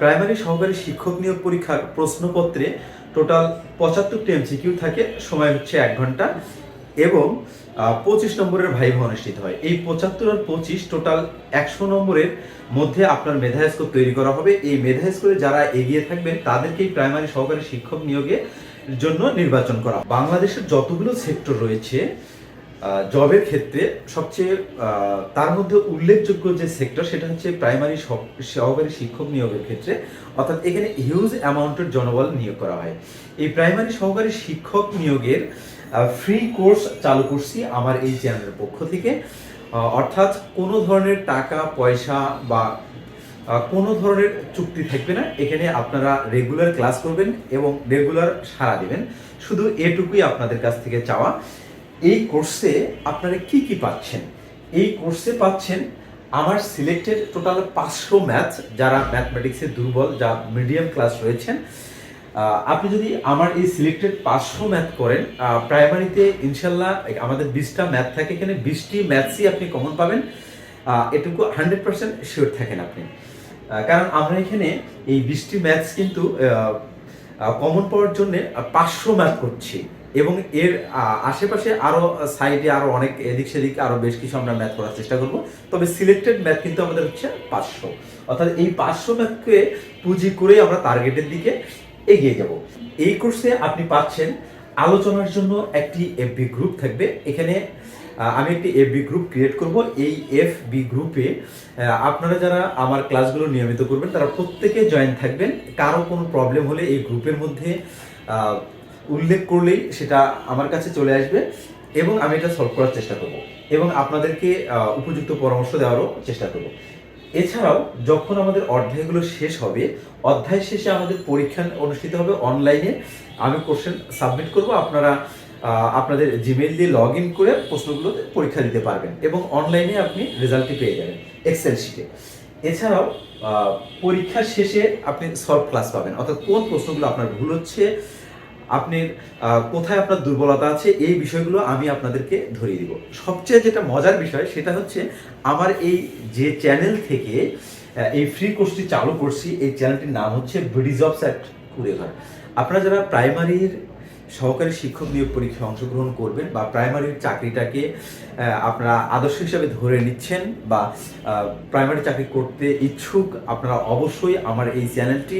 Primary সহকারী শিক্ষক নিয়োগ পরীক্ষার প্রশ্নপত্রে টোটাল পঁচাত্তরটি এমসিকিউ থাকে, সময় হচ্ছে এক ঘণ্টা এবং পঁচিশ নম্বরের ভাইভা অনুষ্ঠিত হয়। এই পঁচাত্তর আর পঁচিশ টোটাল একশো নম্বরের মধ্যে আপনার মেধা স্কোর তৈরি করা হবে। এই মেধা স্কোরে যারা এগিয়ে থাকবেন, তাদেরকেই প্রাইমারি সহকারী শিক্ষক নিয়োগে জন্য নির্বাচন করা বাংলাদেশের যতগুলো সেক্টর রয়েছে জবের ক্ষেত্রে সবচেয়ে তার মধ্যে উল্লেখযোগ্য যে সেক্টর সেটা হচ্ছে প্রাইমারি সহ- সহকারী শিক্ষক নিয়োগের ক্ষেত্রে। অর্থাৎ এখানে হিউজ অ্যামাউন্টের জনবল নিয়োগ করা হয়। এই প্রাইমারি সহকারী শিক্ষক নিয়োগের ফ্রি কোর্স চালু করছি আমার এই চ্যানেলের পক্ষ থেকে। অর্থাৎ কোনো ধরনের টাকা, পয়সা বা কোনো ধরনের চুক্তি থাকবে না। এখানে আপনারা রেগুলার ক্লাস করবেন এবং রেগুলার সাড়া দেবেন। শুধু এটুকুই আপনাদের কাছ থেকে চাওয়া। এই কোর্সে আপনারা কি কি পাচ্ছেন? এই কোর্সে পাচ্ছেন আমার সিলেক্টেড টোটাল পাঁচশো ম্যাথ যারা ম্যাথমেটিক্সে দুর্বল যা মিডিয়াম ক্লাস রয়েছেন। আপনি যদি আমার এই সিলেক্টেড পাঁচশো ম্যাথ করেন প্রাইমারিতে ইনশাল্লাহ আমাদের বিশটা ম্যাথ থাকে। এখানে বিশটি ম্যাথসই আপনি কমন পাবেন। এটুকু হান্ড্রেড পার্সেন্ট শিওর থাকেন আপনি। কারণ আমরা এখানে এই বিশটি ম্যাথস কিন্তু কমন পাওয়ার জন্য পাঁচশো ম্যাথ করছি। এবং এর আশেপাশে আরও সাইডে আরও অনেক এদিক সেদিক আরও বেশ কিছু আমরা ম্যাথ করার চেষ্টা করব। তবে সিলেক্টেড ম্যাথ কিন্তু আমাদের হচ্ছে পাঁচশো। অর্থাৎ এই পাঁচশো ম্যাথকে পুঁজি করে আমরা টার্গেটের দিকে এগিয়ে যাব। এই কোর্সে আপনি পাচ্ছেন আলোচনার জন্য একটি এফবি গ্রুপ থাকবে। এখানে আমি একটি এফবি গ্রুপ ক্রিয়েট করব। এই এফবি গ্রুপে আপনারা যারা আমার ক্লাসগুলো নিয়মিত করবেন, তারা প্রত্যেকে জয়েন থাকবেন। কারও কোনো প্রবলেম হলে এই গ্রুপের মধ্যে উল্লেখ করলেই সেটা আমার কাছে চলে আসবে এবং আমি এটা সলভ করার চেষ্টা করব এবং আপনাদেরকে উপযুক্ত পরামর্শ দেওয়ারও চেষ্টা করব। এছাড়াও যখন আমাদের অধ্যায়গুলো শেষ হবে অধ্যায় শেষে আমাদের পরীক্ষা অনুষ্ঠিত হবে অনলাইনে আমি কোশ্চেন সাবমিট করব আপনারা আপনাদের জিমেইল দিয়ে লগ ইন করে প্রশ্নগুলোতে পরীক্ষা দিতে পারবেন এবং অনলাইনে আপনি রেজাল্টটি পেয়ে যাবেন এক্সেল শিটে এছাড়াও আহ, পরীক্ষার শেষে আপনি সলভ ক্লাস পাবেন অর্থাৎ কোন প্রশ্নগুলো আপনার ভুল হচ্ছে আপনি কোথায় আপনার দুর্বলতা আছে, এই বিষয়গুলো আমি আপনাদেরকে ধরিয়ে দিব। সবচেয়ে যেটা মজার বিষয়, সেটা হচ্ছে আমার এই যে চ্যানেল থেকে এই ফ্রি কোর্সটি চালু করছি, এই চ্যানেলটির নাম হচ্ছে বিডি জবস অ্যাট কুড়েঘর আপনারা যারা প্রাইমারির সহকারী শিক্ষক নিয়োগ পরীক্ষায় অংশগ্রহণ করবেন বা প্রাইমারির চাকরিটাকে আপনারা আদর্শ হিসাবে ধরে নিচ্ছেন বা প্রাইমারি চাকরি করতে ইচ্ছুক, আপনারা অবশ্যই আমার এই চ্যানেলটি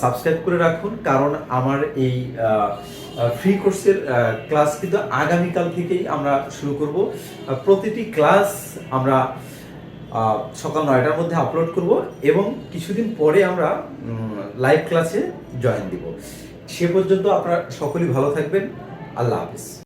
সাবস্ক্রাইব করে রাখুন, কারণ আমার এই ফ্রি কোর্সের ক্লাস কিন্তু আগামীকাল থেকেই আমরা শুরু করব। প্রতিটি ক্লাস আমরা সকাল নয়টার মধ্যে আপলোড করব এবং কিছুদিন পরে আমরা লাইভ ক্লাসে জয়েন দিব। সে পর্যন্ত আপনারা সকলেই ভালো থাকবেন। আল্লাহ হাফিজ।